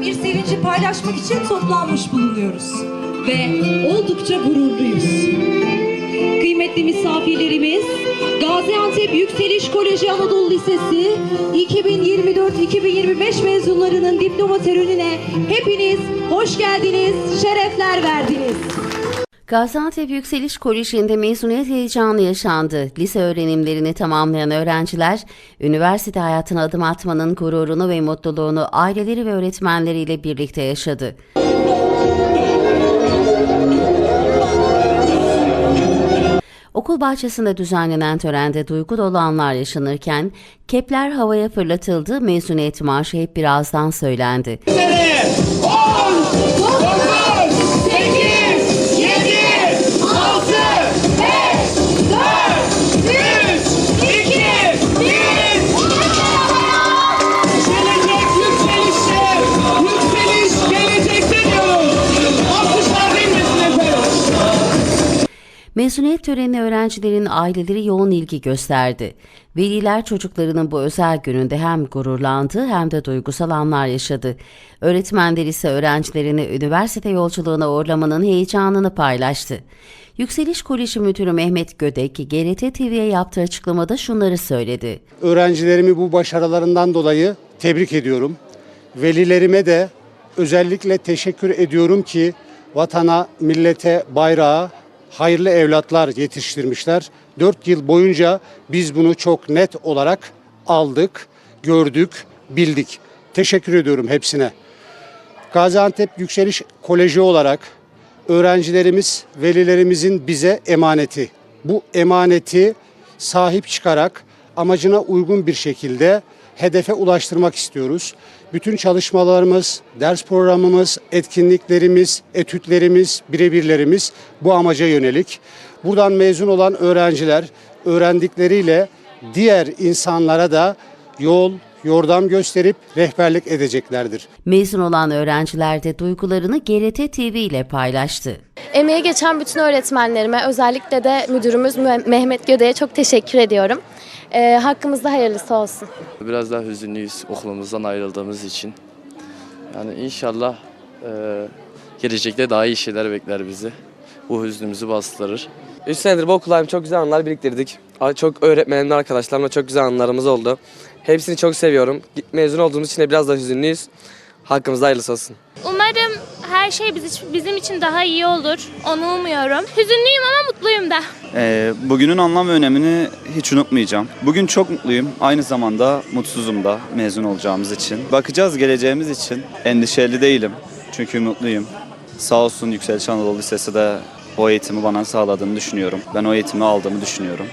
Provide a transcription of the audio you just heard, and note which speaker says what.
Speaker 1: bir sevinci paylaşmak için toplanmış bulunuyoruz. Ve oldukça gururluyuz. Kıymetli misafirlerimiz, Gaziantep Yükseliş Koleji Anadolu Lisesi 2024-2025 mezunlarının diploma törenine hepiniz hoş geldiniz, şerefler verdiniz.
Speaker 2: Gaziantep Yükseliş Koleji'nde mezuniyet heyecanı yaşandı. Lise öğrenimlerini tamamlayan öğrenciler, üniversite hayatına adım atmanın gururunu ve mutluluğunu aileleri ve öğretmenleriyle birlikte yaşadı. Okul bahçesinde düzenlenen törende duygu dolu anlar yaşanırken, kepler havaya fırlatıldı, mezuniyet marşı hep birazdan söylendi.
Speaker 3: 10,
Speaker 2: Mezuniyet törenine öğrencilerin aileleri yoğun ilgi gösterdi. Veliler çocuklarının bu özel gününde hem gururlandı hem de duygusal anlar yaşadı. Öğretmenler ise öğrencilerini üniversite yolculuğuna uğurlamanın heyecanını paylaştı. Yükseliş Koleji Müdürü Mehmet Gödek, GRT TV'ye yaptığı açıklamada şunları söyledi.
Speaker 4: Öğrencilerimi bu başarılarından dolayı tebrik ediyorum. Velilerime de özellikle teşekkür ediyorum ki vatana, millete, bayrağa hayırlı evlatlar yetiştirmişler. 4 yıl boyunca biz bunu çok net olarak aldık, gördük, bildik. Teşekkür ediyorum hepsine. Gaziantep Yükseliş Koleji olarak öğrencilerimiz, velilerimizin bize emaneti. Bu emaneti sahip çıkarak amacına uygun bir şekilde hedefe ulaştırmak istiyoruz. Bütün çalışmalarımız, ders programımız, etkinliklerimiz, etütlerimiz, birebirlerimiz bu amaca yönelik. Buradan mezun olan öğrenciler öğrendikleriyle diğer insanlara da yol, yordam gösterip rehberlik edeceklerdir.
Speaker 2: Mezun olan öğrenciler de duygularını GRT TV ile paylaştı.
Speaker 5: Emeği geçen bütün öğretmenlerime, özellikle de müdürümüz Meh- Mehmet Göde'ye çok teşekkür ediyorum. Ee, hakkımızda hayırlısı olsun.
Speaker 6: Biraz daha hüzünlüyüz okulumuzdan ayrıldığımız için. Yani inşallah e, gelecekte daha iyi şeyler bekler bizi. Bu hüznümüzü bastırır.
Speaker 7: 3 senedir bu okuldayım çok güzel anılar biriktirdik. Çok öğretmenimle arkadaşlarımla çok güzel anılarımız oldu. Hepsini çok seviyorum. Git- Mezun olduğumuz için de biraz da hüzünlüyüz. Hakkımızda hayırlısı olsun.
Speaker 8: Umarım her şey biz- bizim için daha iyi olur. Onu umuyorum. Hüzünlüyüm ama mutluyum da.
Speaker 9: Ee, bugünün anlam ve önemini hiç unutmayacağım. Bugün çok mutluyum. Aynı zamanda mutsuzum da mezun olacağımız için. Bakacağız geleceğimiz için. Endişeli değilim. Çünkü mutluyum. Sağ olsun Yükseliş Anadolu Lisesi de o eğitimi bana sağladığını düşünüyorum. Ben o eğitimi aldığımı düşünüyorum.